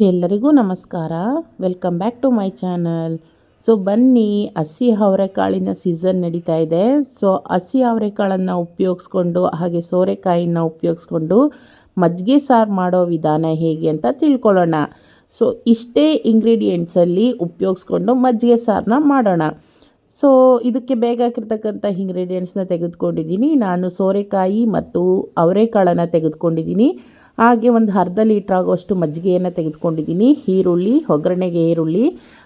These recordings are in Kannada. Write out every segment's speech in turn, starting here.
ಎಲ್ಲರಿಗೂ ನಮಸ್ಕಾರ. Welcome back to my channel so ಬನ್ನಿ, ಹಸಿ ಅವರೆಕಾಳಿನ ಸೀಸನ್ ನಡೀತಾ ಇದೆ. ಸೊ ಹಸಿ ಅವರೆಕಾಳನ್ನು ಉಪಯೋಗಿಸ್ಕೊಂಡು, ಹಾಗೆ ಸೋರೆಕಾಯಿನ ಉಪಯೋಗಿಸ್ಕೊಂಡು ಮಜ್ಜಿಗೆ ಸಾರು ಮಾಡೋ ವಿಧಾನ ಹೇಗೆ ಅಂತ ತಿಳ್ಕೊಳ್ಳೋಣ. ಸೊ ಇಷ್ಟೇ ಇಂಗ್ರೀಡಿಯೆಂಟ್ಸಲ್ಲಿ ಉಪಯೋಗಿಸ್ಕೊಂಡು ಮಜ್ಜಿಗೆ ಸಾರನ್ನ ಮಾಡೋಣ. ಸೊ ಇದಕ್ಕೆ ಬೇಕಾಗಿರ್ತಕ್ಕಂಥ ಇಂಗ್ರೀಡಿಯೆಂಟ್ಸ್ನ ತೆಗೆದುಕೊಂಡಿದ್ದೀನಿ. ನಾನು ಸೋರೆಕಾಯಿ ಮತ್ತು ಅವರೆಕಾಳನ್ನು ತೆಗೆದುಕೊಂಡಿದ್ದೀನಿ. ಹಾಗೆ ಒಂದು ಅರ್ಧ ಲೀಟ್ರ್ ಆಗುವಷ್ಟು ಮಜ್ಜಿಗೆಯನ್ನು ತೆಗೆದುಕೊಂಡಿದ್ದೀನಿ. ಈರುಳ್ಳಿ, ಒಗ್ಗರಣೆಗೆ ಈರುಳ್ಳಿ,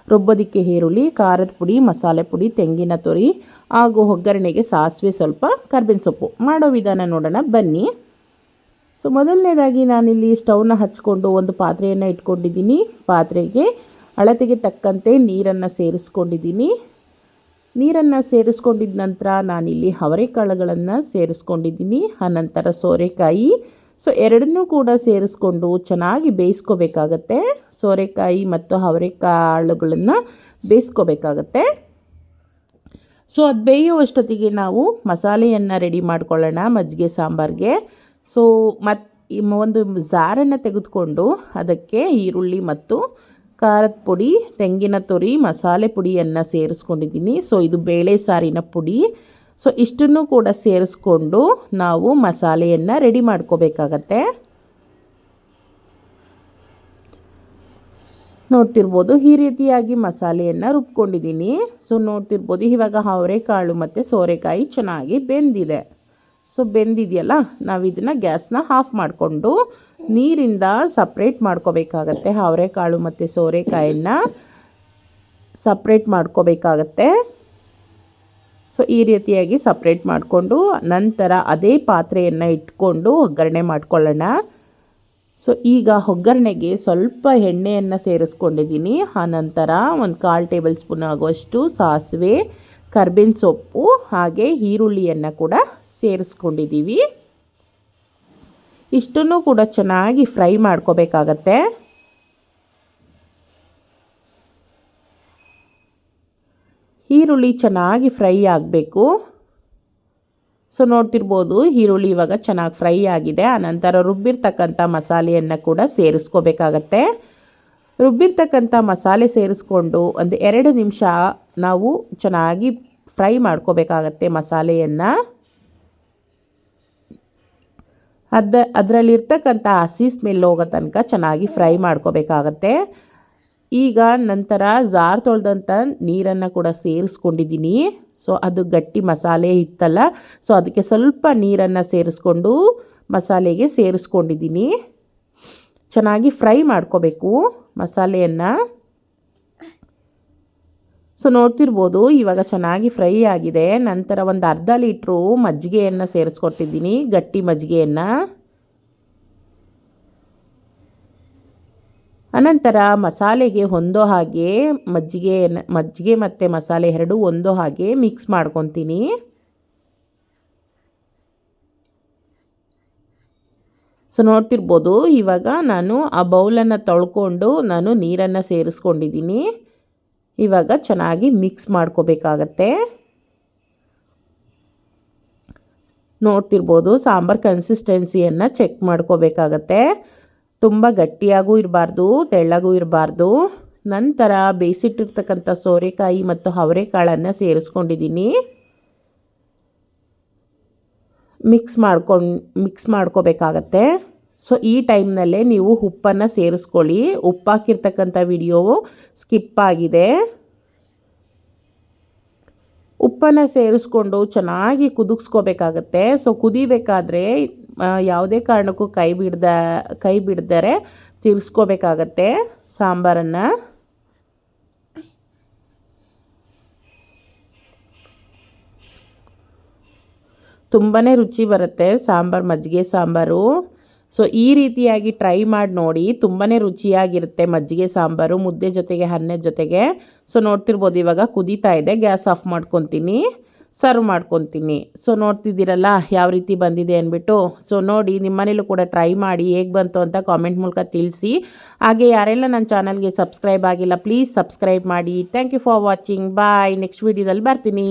ರುಬ್ಬೋದಿಕ್ಕೆ ಈರುಳ್ಳಿ, ಖಾರದ ಪುಡಿ, ಮಸಾಲೆ ಪುಡಿ, ತೆಂಗಿನ ತುರಿ ಹಾಗೂ ಒಗ್ಗರಣೆಗೆ ಸಾಸಿವೆ ಸ್ವಲ್ಪ, ಕರ್ಬೇವಿನ ಸೊಪ್ಪು. ಮಾಡೋ ವಿಧಾನ ನೋಡೋಣ. ಬನ್ನಿ. ಸೊ ಮೊದಲನೇದಾಗಿ ನಾನಿಲ್ಲಿ ಸ್ಟವ್ನ ಹಚ್ಕೊಂಡು ಒಂದು ಪಾತ್ರೆಯನ್ನು ಇಟ್ಕೊಂಡಿದ್ದೀನಿ. ಪಾತ್ರೆಗೆ ಅಳತೆಗೆ ತಕ್ಕಂತೆ ನೀರನ್ನು ಸೇರಿಸ್ಕೊಂಡಿದ್ದೀನಿ. ನೀರನ್ನು ಸೇರಿಸ್ಕೊಂಡಿದ್ದ ನಂತರ ನಾನಿಲ್ಲಿ ಅವರೆಕಾಳುಗಳನ್ನು ಸೇರಿಸ್ಕೊಂಡಿದ್ದೀನಿ. ಆನಂತರ ಸೋರೆಕಾಯಿ. ಸೊ, ಎರಡನ್ನೂ ಕೂಡ ಸೇರಿಸ್ಕೊಂಡು ಚೆನ್ನಾಗಿ ಬೇಯಿಸ್ಕೋಬೇಕಾಗತ್ತೆ. ಸೋರೆಕಾಯಿ ಮತ್ತು ಅವರೆಕಾಳುಗಳನ್ನು ಬೇಯಿಸ್ಕೋಬೇಕಾಗತ್ತೆ. ಸೊ, ಅದು ಬೇಯುವಷ್ಟೊತ್ತಿಗೆ ನಾವು ಮಸಾಲೆಯನ್ನು ರೆಡಿ ಮಾಡ್ಕೊಳ್ಳೋಣ ಮಜ್ಜಿಗೆ ಸಾಂಬಾರಿಗೆ. ಸೊ ಮತ್ತು ಒಂದು ಜಾರನ್ನು ತೆಗೆದುಕೊಂಡು ಅದಕ್ಕೆ ಈರುಳ್ಳಿ ಮತ್ತು ಖಾರದ ಪುಡಿ, ತೆಂಗಿನ ತುರಿ, ಮಸಾಲೆ ಪುಡಿಯನ್ನು ಸೇರಿಸ್ಕೊಂಡಿದ್ದೀನಿ. ಸೊ ಇದು ಬೇಳೆ ಸಾರಿನ ಪುಡಿ. ಸೊ ಇಷ್ಟನ್ನು ಕೂಡ ಸೇರಿಸ್ಕೊಂಡು ನಾವು ಮಸಾಲೆಯನ್ನು ರೆಡಿ ಮಾಡ್ಕೋಬೇಕಾಗತ್ತೆ. ನೋಡ್ತಿರ್ಬೋದು, ಈ ರೀತಿಯಾಗಿ ಮಸಾಲೆಯನ್ನು ರುಬ್ಕೊಂಡಿದ್ದೀನಿ. ಸೊ ನೋಡ್ತಿರ್ಬೋದು, ಇವಾಗ ಅವರೆಕಾಳು ಮತ್ತು ಸೋರೆಕಾಯಿ ಚೆನ್ನಾಗಿ ಬೆಂದಿದೆ. ಸೊ ಬೆಂದಿದೆಯಲ್ಲ ನಾವು ಇದನ್ನು ಗ್ಯಾಸ್ನ ಆಫ್ ಮಾಡಿಕೊಂಡು ನೀರಿಂದ ಸಪ್ರೇಟ್ ಮಾಡ್ಕೋಬೇಕಾಗತ್ತೆ. ಅವರೆಕಾಳು ಮತ್ತು ಸೋರೆಕಾಯನ್ನು ಸಪ್ರೇಟ್ ಮಾಡ್ಕೋಬೇಕಾಗತ್ತೆ. ಸೊ ಈ ರೀತಿಯಾಗಿ ಸಪ್ರೇಟ್ ಮಾಡಿಕೊಂಡು ನಂತರ ಅದೇ ಪಾತ್ರೆಯನ್ನು ಇಟ್ಕೊಂಡು ಒಗ್ಗರಣೆ ಮಾಡ್ಕೊಳ್ಳೋಣ. ಸೊ ಈಗ ಒಗ್ಗರಣೆಗೆ ಸ್ವಲ್ಪ ಎಣ್ಣೆಯನ್ನು ಸೇರಿಸ್ಕೊಂಡಿದ್ದೀನಿ. ಆನಂತರ ಒಂದು ಕಾಲು ಟೇಬಲ್ ಸ್ಪೂನ್ ಆಗುವಷ್ಟು ಸಾಸಿವೆ ಕರ್ಬೇವಿನ ಸೊಪ್ಪು ಹಾಗೆ ಈರುಳ್ಳಿಯನ್ನು ಕೂಡ ಸೇರಿಸ್ಕೊಂಡಿದ್ದೀವಿ. ಇಷ್ಟನ್ನು ಕೂಡ ಚೆನ್ನಾಗಿ ಫ್ರೈ ಮಾಡ್ಕೋಬೇಕಾಗತ್ತೆ. ಈರುಳ್ಳಿ ಚೆನ್ನಾಗಿ ಫ್ರೈ ಆಗಬೇಕು. ಸೊ, ನೋಡ್ತಿರ್ಬೋದು ಈರುಳ್ಳಿ ಇವಾಗ ಚೆನ್ನಾಗಿ ಫ್ರೈ ಆಗಿದೆ. ಆನಂತರ ರುಬ್ಬಿರ್ತಕ್ಕಂಥ ಮಸಾಲೆಯನ್ನು ಕೂಡ ಸೇರಿಸ್ಕೋಬೇಕಾಗತ್ತೆ. ರುಬ್ಬಿರ್ತಕ್ಕಂಥ ಮಸಾಲೆ ಸೇರಿಸ್ಕೊಂಡು ಒಂದು ಎರಡು ನಿಮಿಷ ನಾವು ಚೆನ್ನಾಗಿ ಫ್ರೈ ಮಾಡ್ಕೋಬೇಕಾಗತ್ತೆ ಮಸಾಲೆಯನ್ನು. ಅದ, ಅದರಲ್ಲಿರ್ತಕ್ಕಂಥ ಹಸಿ ಸ್ಮೆಲ್ ಹೋಗೋ ತನಕ ಚೆನ್ನಾಗಿ ಫ್ರೈ ಮಾಡ್ಕೋಬೇಕಾಗತ್ತೆ. ಈಗ ನಂತರ ಜಾರ್ ತೊಳೆದಂಥ ನೀರನ್ನು ಕೂಡ ಸೇರಿಸ್ಕೊಂಡಿದ್ದೀನಿ. ಸೊ ಅದು ಗಟ್ಟಿ ಮಸಾಲೆ ಇತ್ತಲ್ಲ ಸೊ ಅದಕ್ಕೆ ಸ್ವಲ್ಪ ನೀರನ್ನು ಸೇರಿಸ್ಕೊಂಡು ಮಸಾಲೆಗೆ ಸೇರಿಸ್ಕೊಂಡಿದ್ದೀನಿ. ಚೆನ್ನಾಗಿ ಫ್ರೈ ಮಾಡ್ಕೋಬೇಕು. ಮಸಾಲೆಯನ್ನು ಸೊ ನೋಡ್ತಿರ್ಬೋದು, ಇವಾಗ ಚೆನ್ನಾಗಿ ಫ್ರೈ ಆಗಿದೆ. ನಂತರ ಒಂದು ಅರ್ಧ ಲೀಟ್ರು ಮಜ್ಜಿಗೆಯನ್ನು ಸೇರಿಸ್ಕೊಟ್ಟಿದ್ದೀನಿ, ಗಟ್ಟಿ ಮಜ್ಜಿಗೆಯನ್ನು. ಅನಂತರ ಮಸಾಲೆಗೆ ಹೊಂದೋ ಹಾಗೆ ಮಜ್ಜಿಗೆ ಮಜ್ಜಿಗೆ ಮತ್ತು ಮಸಾಲೆ ಎರಡೂ ಒಂದೋ ಹಾಗೆ ಮಿಕ್ಸ್ ಮಾಡ್ಕೊತೀನಿ. ಸೊ ನೋಡ್ತಿರ್ಬೋದು, ಇವಾಗ ನಾನು ಆ ಬೌಲನ್ನು ತೊಳ್ಕೊಂಡು ನಾನು ನೀರನ್ನು ಸೇರಿಸ್ಕೊಂಡಿದ್ದೀನಿ. ಇವಾಗ ಚೆನ್ನಾಗಿ ಮಿಕ್ಸ್ ಮಾಡ್ಕೋಬೇಕಾಗತ್ತೆ. ನೋಡ್ತಿರ್ಬೋದು, ಸಾಂಬಾರು ಕನ್ಸಿಸ್ಟೆನ್ಸಿಯನ್ನು ಚೆಕ್ ಮಾಡ್ಕೋಬೇಕಾಗತ್ತೆ. ತುಂಬ ಗಟ್ಟಿಯಾಗೂ ಇರಬಾರ್ದು, ತೆಳ್ಳಗೂ ಇರಬಾರ್ದು. ನಂತರ ಬೇಯಿಸಿಟ್ಟಿರ್ತಕ್ಕಂಥ ಸೋರೆಕಾಯಿ ಮತ್ತು ಅವರೆಕಾಳನ್ನು ಸೇರಿಸ್ಕೊಂಡಿದ್ದೀನಿ. ಮಿಕ್ಸ್ ಮಾಡ್ಕೊಂಡು, ಮಿಕ್ಸ್ ಮಾಡ್ಕೋಬೇಕಾಗತ್ತೆ. ಸೊ ಈ ಟೈಮ್ನಲ್ಲೇ ನೀವು ಉಪ್ಪನ್ನು ಸೇರಿಸ್ಕೊಳ್ಳಿ. ಉಪ್ಪು ವಿಡಿಯೋವು ವಿಡಿಯೋ ಸ್ಕಿಪ್ ಆಗಿದೆ. ಉಪ್ಪನ್ನು ಸೇರಿಸ್ಕೊಂಡು ಚೆನ್ನಾಗಿ ಕುದಿಸ್ಕೋಬೇಕಾಗತ್ತೆ ಸೊ ಕುದಿಬೇಕಾದ್ರೆ ಯಾವುದೇ ಕಾರಣಕ್ಕೂ ಕೈ ಬಿಡ್ದ, ಕೈ ಬಿಡ್ದರೆ ತಿರ್ಸ್ಕೋಬೇಕಾಗತ್ತೆ ಸಾಂಬಾರನ್ನು. ತುಂಬಾ ರುಚಿ ಬರುತ್ತೆ ಸಾಂಬಾರು, ಮಜ್ಜಿಗೆ ಸಾಂಬಾರು. ಸೊ ಈ ರೀತಿಯಾಗಿ ಟ್ರೈ ಮಾಡಿ ನೋಡಿ ತುಂಬಾ ರುಚಿಯಾಗಿರುತ್ತೆ ಮಜ್ಜಿಗೆ ಸಾಂಬಾರು, ಮುದ್ದೆ ಜೊತೆಗೆ ಅನ್ನದ ಜೊತೆಗೆ. ಸೊ ನೋಡ್ತಿರ್ಬೋದು ಇವಾಗ ಕುದೀತಾ ಇದೆ, ಗ್ಯಾಸ್ ಆಫ್ ಮಾಡ್ಕೊತೀನಿ, ಸರ್ವ್ ಮಾಡ್ಕೊತೀನಿ. ಸೊ ನೋಡ್ತಿದ್ದೀರಲ್ಲ ಯಾವ ರೀತಿ ಬಂದಿದೆ ಅಂದ್ಬಿಟ್ಟು. ಸೊ ನೋಡಿ, ನಿಮ್ಮ ಮನೇಲೂ ಕೂಡ ಟ್ರೈ ಮಾಡಿ, ಹೇಗೆ ಬಂತು ಅಂತ ಕಾಮೆಂಟ್ ಮೂಲಕ ತಿಳಿಸಿ. ಹಾಗೆ ಯಾರೆಲ್ಲ ನನ್ನ ಚಾನಲ್ಗೆ ಸಬ್ಸ್ಕ್ರೈಬ್ ಆಗಿಲ್ಲ ಪ್ಲೀಸ್ ಸಬ್ಸ್ಕ್ರೈಬ್ ಮಾಡಿ. Thank you for watching bye next ವೀಡಿಯೋದಲ್ಲಿ ಬರ್ತೀನಿ.